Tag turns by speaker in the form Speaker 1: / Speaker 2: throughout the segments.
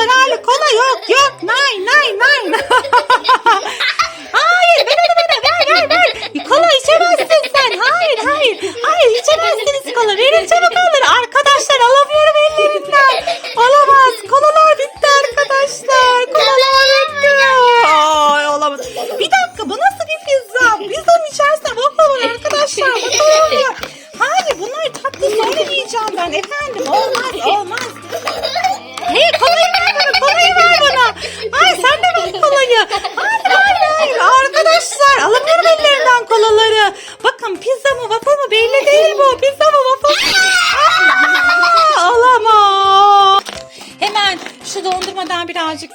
Speaker 1: zararlı. Kola yok yok. Nay nay nay. hayır ver onu bana ver ver ver. Kola içemezsin sen. Hayır hayır. Hayır içemezsiniz kola. Verin çabuk alın. Arkadaşlar alamıyorum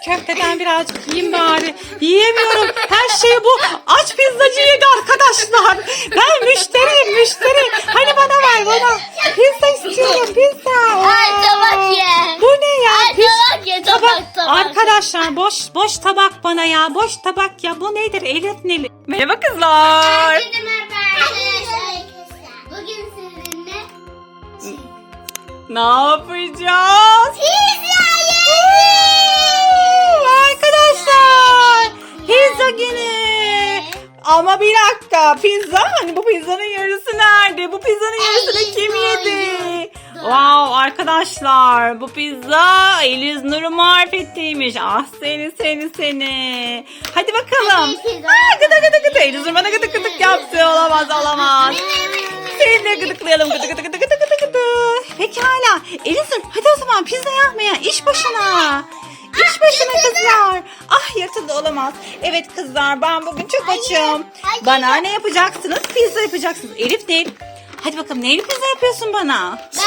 Speaker 1: köfteden birazcık yiyeyim bari. Yiyemiyorum. Her şey bu. Aç pizzacı yedi arkadaşlar. Ben müşteriyim, müşteri. Hani bana ver bana. Pizza istiyorum, pizza.
Speaker 2: Ay tabak ye.
Speaker 1: Bu ne ya?
Speaker 2: Ay tabak ye tabak tabak.
Speaker 1: Arkadaşlar boş boş tabak bana ya. Boş tabak ya. Bu nedir? Elif neli? Merhaba kızlar.
Speaker 2: Bugün sizinle
Speaker 1: Ne yapacağız?
Speaker 2: Pizza
Speaker 1: hani bu pizzanın yarısı nerede? Bu pizzanın yarısını kim yedi? Wow arkadaşlar bu pizza Eliz Nur'un marifetiymiş. Ah seni seni seni. Hadi bakalım. Ha, gıdı gıdı gıdı. Eliz Nur bana gıdık gıdık yaptı. Olamaz olamaz. Seni de gıdıklayalım gıdı gıdı gıdı gıdı gıdı gıdı. Pekala. Eliz Nur hadi o zaman pizza yapmaya iş başına. İş başına kızlar. Ah yırtıldı olamaz. Evet kızlar ben bugün çok
Speaker 2: Hayır,
Speaker 1: açım.
Speaker 2: hayır.
Speaker 1: Bana ne yapacaksınız? Pizza yapacaksınız. Elif değil. Hadi bakalım neyli pizza yapıyorsun bana?
Speaker 2: Ben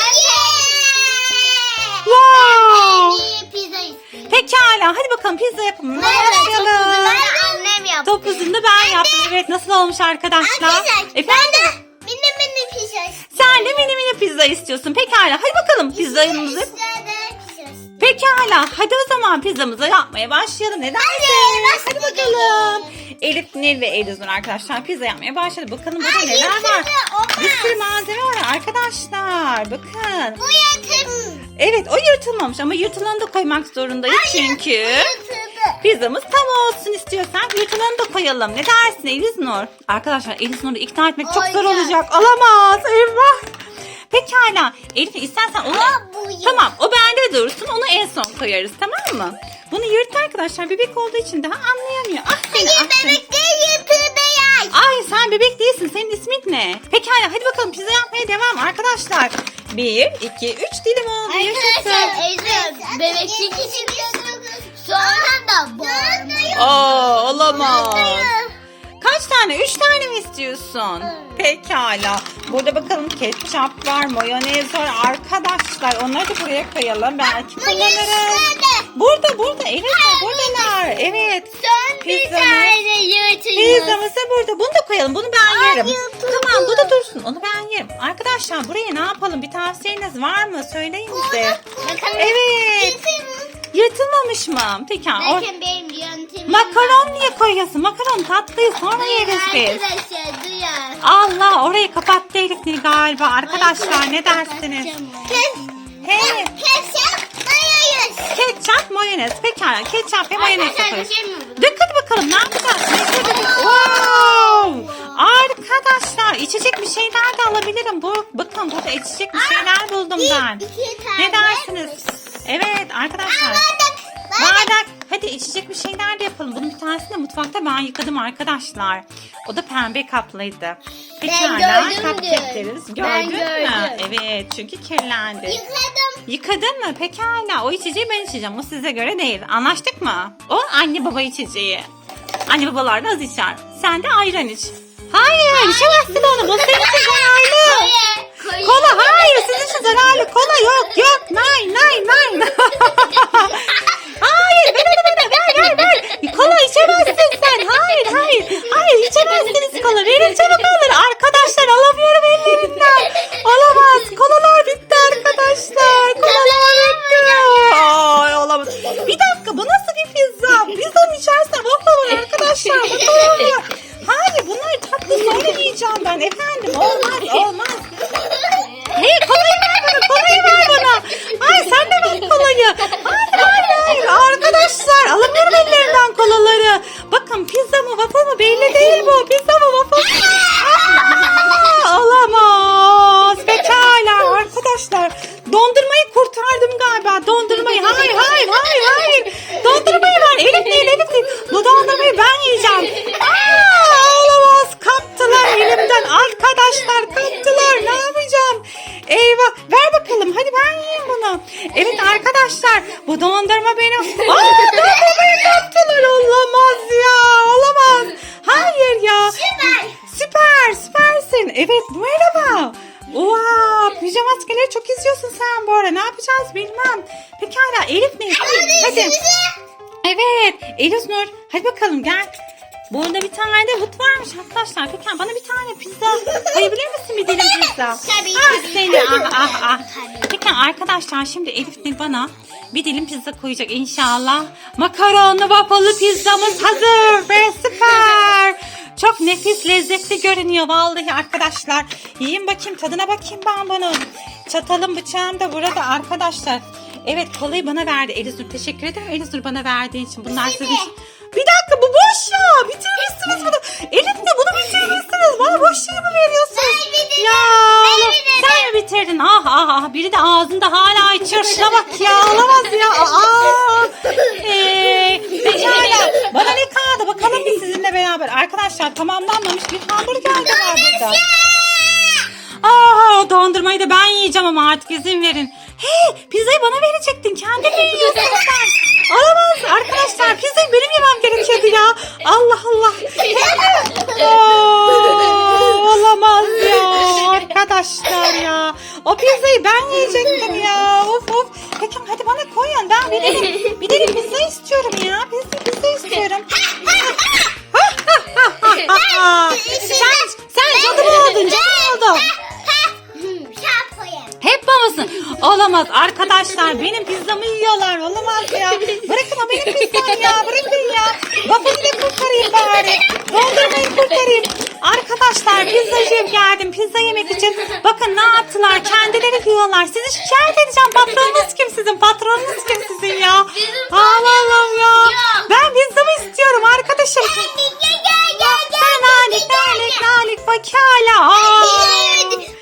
Speaker 1: Wow.
Speaker 2: Ben pizza istiyorum.
Speaker 1: Pekala hadi bakalım pizza yapımına
Speaker 2: Ben
Speaker 1: başlayalım.
Speaker 2: annem yaptı.
Speaker 1: Topuzunu da ben yaptım. Evet nasıl olmuş arkadaşlar?
Speaker 2: Arkadaşlar
Speaker 1: Efendim?
Speaker 2: Mini mini pizza istiyorum.
Speaker 1: Sen de mini mini pizza istiyorsun. Pekala hadi bakalım pizzamızı.
Speaker 2: De istiyorum.
Speaker 1: Pekala hadi o zaman pizzamızı yapmaya başlayalım. Neden?
Speaker 2: Hadi,
Speaker 1: Hadi bakalım. Elif Nil ve Elizur arkadaşlar pizza yapmaya başladı. Bakalım burada
Speaker 2: Ay,
Speaker 1: neler var.
Speaker 2: olmaz.
Speaker 1: Bir sürü malzeme var arkadaşlar. Bakın.
Speaker 2: Bu yetim.
Speaker 1: Evet o yırtılmamış ama yırtılanı da koymak zorundayız çünkü. Pizzamız tam olsun istiyorsan yırtılanı da koyalım. Ne dersin Eliznur? Arkadaşlar Eliznur'u ikna etmek çok zor
Speaker 2: Hayır.
Speaker 1: olacak. Alamaz. Eyvah. Pekala. Elif istersen onu...
Speaker 2: Aa, bu
Speaker 1: Tamam o bende dursun onu en son koyarız tamam mı? Bunu yırttı arkadaşlar bebek olduğu için daha anlayamıyor. Ah seni
Speaker 2: Hayır
Speaker 1: ah seni.
Speaker 2: bebek değil yırtıldı ya.
Speaker 1: Ay sen bebek değilsin. Senin ismin ne? Pekala hadi bakalım pizza yapmaya devam arkadaşlar. Bir, iki, üç dilim oldu. Yaşasın.
Speaker 2: Arkadaşlar Ece bebeklik için sonra da var.
Speaker 1: Aa olamaz. Kaç tane? Üç tane mi istiyorsun? Pekala. Burada bakalım ketçap var, mayonez var. Arkadaşlar onları da buraya koyalım. Belki kullanırız. Burada burada. Evet buradalar. Evet.
Speaker 2: Son bir tane yırtıyoruz.
Speaker 1: Pizzamız da burada. Bunu da koyalım. Bunu ben
Speaker 2: Ay,
Speaker 1: yerim.
Speaker 2: yırtıldı.
Speaker 1: Tamam bu da dursun. Onu ben yerim. Arkadaşlar buraya ne yapalım? Bir tavsiyeniz var mı? Söyleyin bize. Evet. Yırtılmamış mı? Peki. or-
Speaker 2: Bakın benim yöntemim
Speaker 1: Makaron niye koyuyorsun? Makaron tatlıyı sonra yeriz biz.
Speaker 2: Arkadaşlar duyar.
Speaker 1: Allah orayı kapattı Elif Nil galiba. Arkadaşlar ne dersiniz? He.
Speaker 2: Ketçap mayonez.
Speaker 1: Ketçap mayonez. Pekala ketçap ve mayonez koyuyoruz.
Speaker 2: şey mi bu?
Speaker 1: Dök hadi bakalım ne yapacağız? Wow! Arkadaşlar içecek bir şeyler de alabilirim. Bu, bakın burada içecek bir şeyler buldum ben.
Speaker 2: iki tane.
Speaker 1: Ne dersiniz? Evet arkadaşlar. İçecek bir şeyler de yapalım. Bunun bir tanesini de mutfakta ben yıkadım arkadaşlar. O da pembe kaplıydı. Pekala
Speaker 2: gördüm
Speaker 1: kap
Speaker 2: diyor.
Speaker 1: yaparız. Gördün
Speaker 2: Ben
Speaker 1: mü?
Speaker 2: gördüm.
Speaker 1: Evet çünkü kirlendi.
Speaker 2: Yıkadım.
Speaker 1: Yıkadın mı? Pekala. O içeceği ben içeceğim. O size göre değil. Anlaştık mı? O anne baba içeceği. Anne babalar da az içer. Sen de ayran iç. Hayır, içemezsin onu. Bu senin için zararlı. Kola hayır sizin için zararlı. Kola yok yok. Ben efendim. Olmaz olmaz. Ver bakalım. Hadi ben yiyeyim bunu. Evet arkadaşlar. Bu dondurma benim. Aa dondurmayı kaptılar. Olamaz ya. Olamaz. Hayır ya.
Speaker 2: Süper.
Speaker 1: Süper, süpersin. Evet, merhaba. Oha, pijama askerleri çok izliyorsun sen bu ara. Ne yapacağız bilmem. Pekala, Elif ne? Hadi. Evet, Elif Nur. Hadi bakalım gel. Burada bir tane de but varmış arkadaşlar. Pekala bana bir tane pizza koyabilir misin bir dilim pizza?
Speaker 2: Tabii,
Speaker 1: Ah seni ah ah ah. Pekala arkadaşlar şimdi Elif Nur bana bir dilim pizza koyacak inşallah. Makaronlu waffle'lı pizzamız hazır ve süper. Çok nefis lezzetli görünüyor vallahi arkadaşlar. Yiyin bakayım tadına bakayım ben bunun. Çatalım bıçağım da burada arkadaşlar. Evet kolayı bana verdi Elizur. Teşekkür ederim Elizur bana verdiği için. Bunlar sizin için. Bir dakika bu boş ya. Bitirmişsiniz bunu. Elif de bunu bitirmişsiniz. Bana boş şey mi veriyorsunuz?
Speaker 2: Ben bitirdim.
Speaker 1: Ya
Speaker 2: bitirdim.
Speaker 1: sen mi bitirdin? Ah ah ah. Biri de ağzında hala içiyor. Şuna bak ya. Olamaz ya. Aa. Ee, pekala. Bana ne kaldı? Bakalım bir sizinle beraber. Arkadaşlar tamamlanmamış bir hamburger de var burada. Aa, dondurmayı da ben yiyeceğim ama artık izin verin. Hey, pizzayı bana verecektin. Olamaz arkadaşlar benim pizzamı yiyorlar. Olamaz ya. Bırakın o benim pizzam ya. Bırakın ya. Waffle'ı kurtarayım bari. Dondurmayı kurtarayım. Arkadaşlar pizzacıyım geldim pizza yemek için. Bakın ne yaptılar. Kendileri yiyorlar. Sizi şikayet edeceğim. Patronunuz kim sizin? Patronunuz kim sizin ya? Allah'ım ya. Ben pizzamı istiyorum arkadaşım.
Speaker 2: Gel gel gel gel.
Speaker 1: Sen nalik nalik nalik pekala. Aa.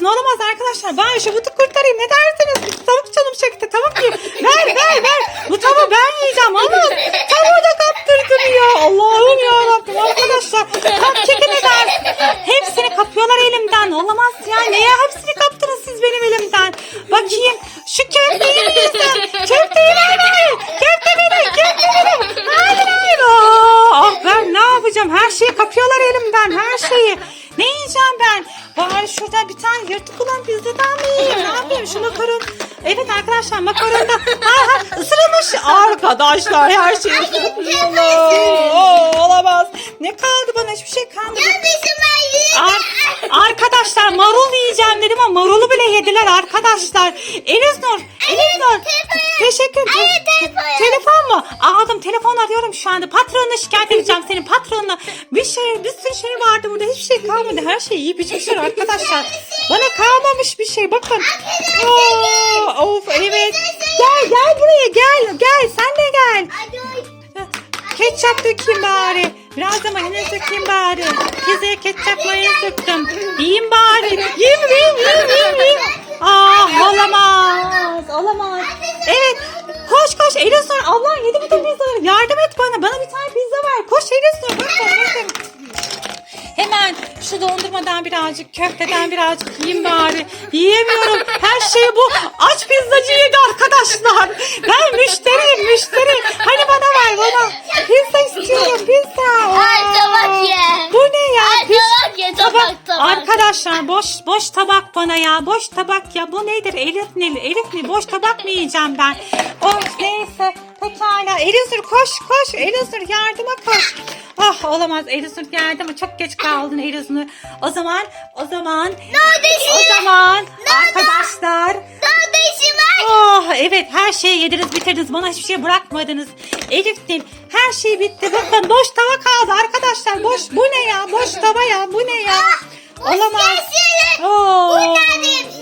Speaker 1: Bitiriyorsun? Olamaz arkadaşlar. Ben şu butu kurtarayım. Ne dersiniz? Tavuk canım çekti. Tavuk yiyeyim. Ver ver ver. Bu tavuğu ben yiyeceğim. Olmaz. Tavuğu da kaptırdın ya. Allah'ım ya Rabbim arkadaşlar. Cupcake'e ne dersin? Hepsini kapıyorlar elimden. Olamaz ya. Neye hepsini kaptınız siz benim elimden? Bakayım. Şu köfteyi mi yesem? Köfteyi Arkadaşlar her. Oo, Olamaz. Ne kaldı bana? Hiçbir şey kalmadı. Ar- arkadaşlar marul yiyeceğim dedim ama marulu bile yediler arkadaşlar. Eliz Nur, Eliz Nur. Teşekkür ederim.
Speaker 2: Telefon.
Speaker 1: Mu? Aldım telefon arıyorum şu anda. Patronuna şikayet edeceğim senin patronuna. Bir şey, bir sürü şey vardı burada. Hiçbir şey kalmadı. Her şeyi yiyip içmişler arkadaşlar. Bana kalmamış bir şey. Bakın. Aa, of evet. Gel gel buraya gel. Gel sen de gel. Ketçap dökeyim bari. Biraz mayonez dökeyim bari. Pizzaya ketçap mayonez döktüm. Yiyeyim bari. Yiyeyim yiyeyim yiyeyim yiyeyim. Ah olamaz. Olamaz. Evet. Koş koş Elif sor. Allah yedi bütün pizzaları. Yardım et bana. Bana bir tane pizza ver. Koş Elif sor. Bakın bakın. Hemen şu dondurmadan birazcık, köfteden birazcık yiyeyim bari. Yiyemiyorum. Her şey bu. Aç pizzacı yedi arkadaşlar. Ben müşteriyim, müşteri. Hani bana ver bana. Ya. Boş tabak ya. Bu nedir? Elif ne? Elif mi? Boş tabak mı yiyeceğim ben? Of neyse. Pekala. Elizur koş koş. Elizur yardıma koş. Ah olamaz. Elizur geldi ama çok geç kaldın Elizur. O zaman o zaman o zaman arkadaşlar. Oh evet her şeyi yediniz bitirdiniz bana hiçbir şey bırakmadınız. Elif Nil her şey bitti bakın boş tava kaldı arkadaşlar boş bu ne ya boş tava ya bu ne ya. Olamaz. Oo,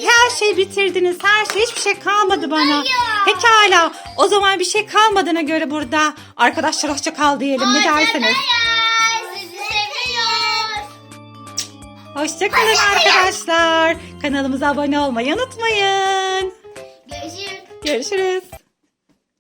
Speaker 1: her şeyi bitirdiniz her şey hiçbir şey kalmadı bana.
Speaker 2: Hayır.
Speaker 1: Pekala o zaman bir şey kalmadığına göre burada arkadaşlar hoşça kal diyelim ne dersiniz?
Speaker 2: Seviyoruz.
Speaker 1: Hoşçakalın arkadaşlar. Kanalımıza abone olmayı unutmayın.
Speaker 2: Görüşürüz.
Speaker 1: Görüşürüz.